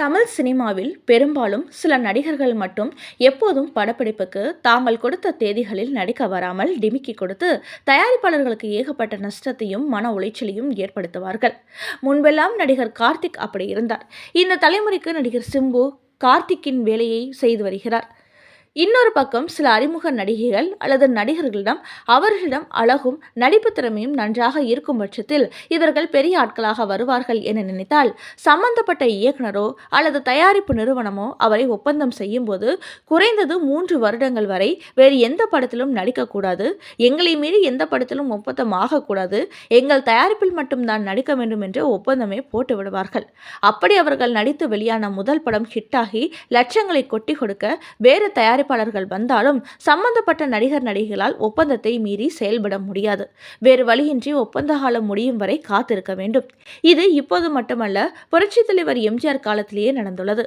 தமிழ் சினிமாவில் பெரும்பாலும் சில நடிகர்கள் மட்டும் எப்போதும் படப்பிடிப்புக்கு தாங்கள் கொடுத்த தேதிகளில் நடிக்க வராமல் டிமிக்கி கொடுத்து தயாரிப்பாளர்களுக்கு ஏகப்பட்ட நஷ்டத்தையும் மன உளைச்சலையும் ஏற்படுத்துவார்கள். முன்பெல்லாம் நடிகர் கார்த்திக் அப்படி இருந்தார். இந்த தலைமுறைக்கு நடிகர் சிம்பு கார்த்திக்கின் வேலையை செய்து வருகிறார். இன்னொரு பக்கம் சில அறிமுக நடிகைகள் அல்லது நடிகர்களிடம் அவர்களிடம் அழகும் நடிப்பு திறமையும் நன்றாக இருக்கும் பட்சத்தில் இவர்கள் பெரிய ஆட்களாக வருவார்கள் என நினைத்தால் சம்பந்தப்பட்ட இயக்குனரோ அல்லது தயாரிப்பு நிறுவனமோ அவரை ஒப்பந்தம் செய்யும் போது குறைந்தது மூன்று வருடங்கள் வரை வேறு எந்த படத்திலும் நடிக்கக்கூடாது. எங்களை மீறி எந்த படத்திலும் ஒப்பந்தம் ஆகக்கூடாது. எங்கள் தயாரிப்பில் மட்டும்தான் நடிக்க வேண்டும் என்று ஒப்பந்தமே போட்டு விடுவார்கள். அப்படி அவர்கள் நடித்து வெளியான முதல் படம் ஹிட்டாகி லட்சங்களை கொட்டி கொடுக்க வேறு தயாரி தயாரிப்பாளர்கள் வந்தாலும் சம்பந்தப்பட்ட நடிகர் நடிகைகளால் ஒப்பந்தத்தை மீறி செயல்பட முடியாது. வேறு வழியின்றி ஒப்பந்த காலம் முடியும் வரை காத்திருக்க வேண்டும். இது இப்போது மட்டுமல்ல புரட்சித் தலைவர் எம்ஜிஆர் காலத்திலேயே நடந்துள்ளது.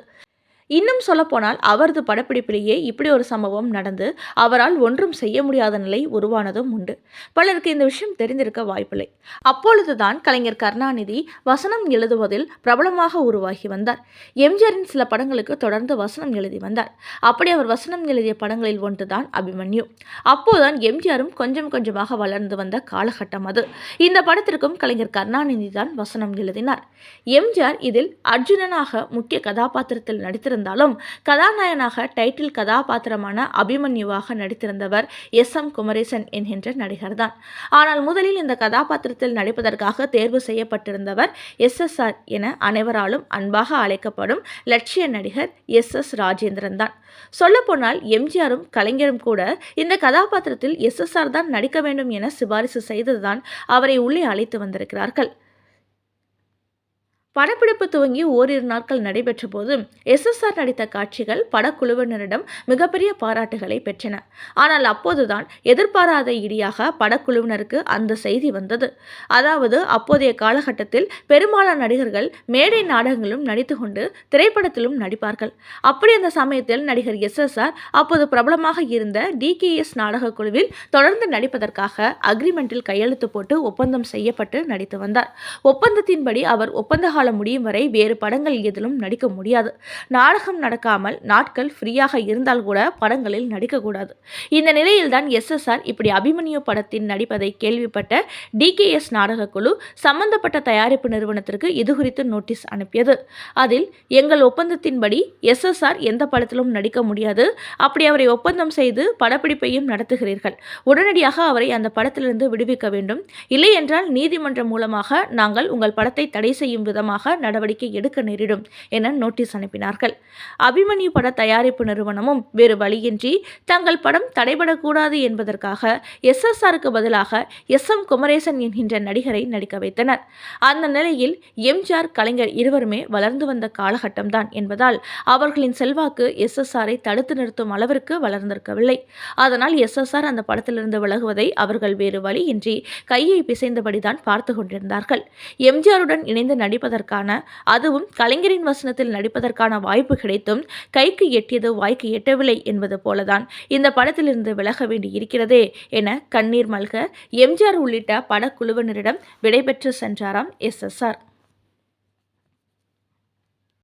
இன்னும் சொல்லப்போனால் அவரது படப்பிடிப்பிலேயே இப்படி ஒரு சம்பவம் நடந்து அவரால் ஒன்றும் செய்ய முடியாத நிலை உருவானதும் உண்டு. பலருக்கு இந்த விஷயம் தெரிந்திருக்க வாய்ப்பில்லை. அப்பொழுதுதான் கலைஞர் கருணாநிதி வசனம் எழுதுவதில் பிரபலமாக உருவாகி வந்தார். எம்ஜிஆரின் சில படங்களுக்கு தொடர்ந்து வசனம் எழுதி வந்தார். அப்படி அவர் வசனம் எழுதிய படங்களில் ஒன்றுதான் அபிமன்யு. அப்போதுதான் எம்ஜிஆரும் கொஞ்சம் கொஞ்சமாக வளர்ந்து வந்த காலகட்டம் அது. இந்த படத்திற்கும் கலைஞர் கருணாநிதி தான் வசனம் எழுதினார். எம்ஜிஆர் இதில் அர்ஜுனனாக முக்கிய கதாபாத்திரத்தில் நடித்திருந்த இருந்தாலும் கதாநாயகனாக டைட்டில் கதாபாத்திரமான அபிமன்யுவாக நடித்திருந்தவர் எஸ் எம் குமரேசன் என்கின்ற நடிகர்தான் ஆனால் முதலில் இந்த கதாபாத்திரத்தில் நடிப்பதற்காக தேர்வு செய்யப்பட்டிருந்தவர் எஸ் எஸ் ஆர் என அனைவராலும் அன்பாக அழைக்கப்படும் லட்சிய நடிகர் எஸ் எஸ் ராஜேந்திரன் தான். சொல்லப்போனால் எம்ஜிஆரும் கலைஞரும் கூட இந்த கதாபாத்திரத்தில் எஸ் எஸ் ஆர் தான் நடிக்க வேண்டும் என சிபாரிசு செய்ததுதான் அவரை உள்ளே அழைத்து வந்திருக்கிறார்கள். படப்பிடிப்பு துவங்கி ஓரிரு நாட்கள் நடைபெற்ற போது எஸ்எஸ்ஆர் நடித்த காட்சிகள் படக்குழுவினரிடம் மிகப்பெரிய பாராட்டுகளை பெற்றன. ஆனால் அப்போதுதான் எதிர்பாராத இடியாக படக்குழுவினருக்கு அந்த செய்தி வந்தது. அதாவது அப்போதைய காலகட்டத்தில் பெரும்பாலான நடிகர்கள் மேடை நாடகங்களும் நடித்து கொண்டு திரைப்படத்திலும் நடிப்பார்கள். அப்படி அந்த சமயத்தில் நடிகர் எஸ்எஸ்ஆர் அப்போது பிரபலமாக இருந்த டிகேஎஸ் நாடக குழுவில் தொடர்ந்து நடிப்பதற்காக அக்ரிமெண்டில் கையெழுத்து போட்டு ஒப்பந்தம் செய்யப்பட்டு நடித்து வந்தார். ஒப்பந்தத்தின்படி அவர் ஒப்பந்த காலம் முடியும் வரை வேறு படங்கள் எதிலும் நடிக்க முடியாது. நாடகம் நடக்காமல் நாட்கள் ஃப்ரீயாக இருந்தால் கூட படங்களில் நடிக்கக்கூடாது. இந்த நிலையில்தான் எஸ்எஸ்ஆர் இப்படி அபிமன்யு படத்தின் நடிப்பதை கேள்விப்பட்ட டிகேஎஸ் நாடகக்குழு சம்பந்தப்பட்ட தயாரிப்பு நிறுவனத்திற்கு இது குறித்து நோட்டீஸ் அனுப்பியது. அதில் எங்கள் ஒப்பந்தத்தின்படி எஸ்எஸ்ஆர் எந்த படத்திலும் நடிக்க முடியாது. அப்படி அவரை ஒப்பந்தம் செய்து படப்பிடிப்பையும் நடத்துகிறீர்கள். உடனடியாக அவரை அந்த படத்திலிருந்து விடுவிக்க வேண்டும். இல்லையென்றால் நீதிமன்றம் மூலமாக நாங்கள் உங்கள் படத்தை தடை செய்யும் விதமாக விதமாக நடவடிக்கை எடுக்க நேரிடும் என நோட்டீஸ் அனுப்பினார்கள். அபிமன்யு பட தயாரிப்பு நிறுவனமும் வேறு வழியின்றி தங்கள் படம் தடைபடக்கூடாது என்பதற்காக எஸ்எஸ்ஆருக்கு பதிலாக எஸ் எம் குமரேசன் என்கின்ற நடிகரை நடிக்க வைத்தனர். அந்த நிலையில் எம்ஜிஆர் கலைஞர் இருவருமே வளர்ந்து வந்த காலகட்டம்தான் என்பதால் அவர்களின் செல்வாக்கு எஸ்எஸ்ஆரை தடுத்து நிறுத்தும் அளவிற்கு வளர்ந்திருக்கவில்லை. அதனால் எஸ்எஸ்ஆர் அந்த படத்திலிருந்து விலகுவதை அவர்கள் வேறு வழியின்றி கையை பிசைந்தபடிதான் பார்த்து கொண்டிருந்தார்கள். எம்ஜிஆருடன் இணைந்து நடிப்பதற்கு நடிப்பதற்கான அதுவும் கலைஞரின் வசனத்தில் நடிப்பதற்கான வாய்ப்பு கிடைத்தும் கைக்கு எட்டியது வாய்க்கு எட்டவில்லை என்பது போலதான் இந்த படத்திலிருந்து விலக வேண்டி இருக்கிறதே என கண்ணீர் மல்க எம்ஜிஆர் உள்ளிட்ட படக்குழுவினரிடம் விடைபெற்று சென்றாராம் எஸ் எஸ் ஆர்.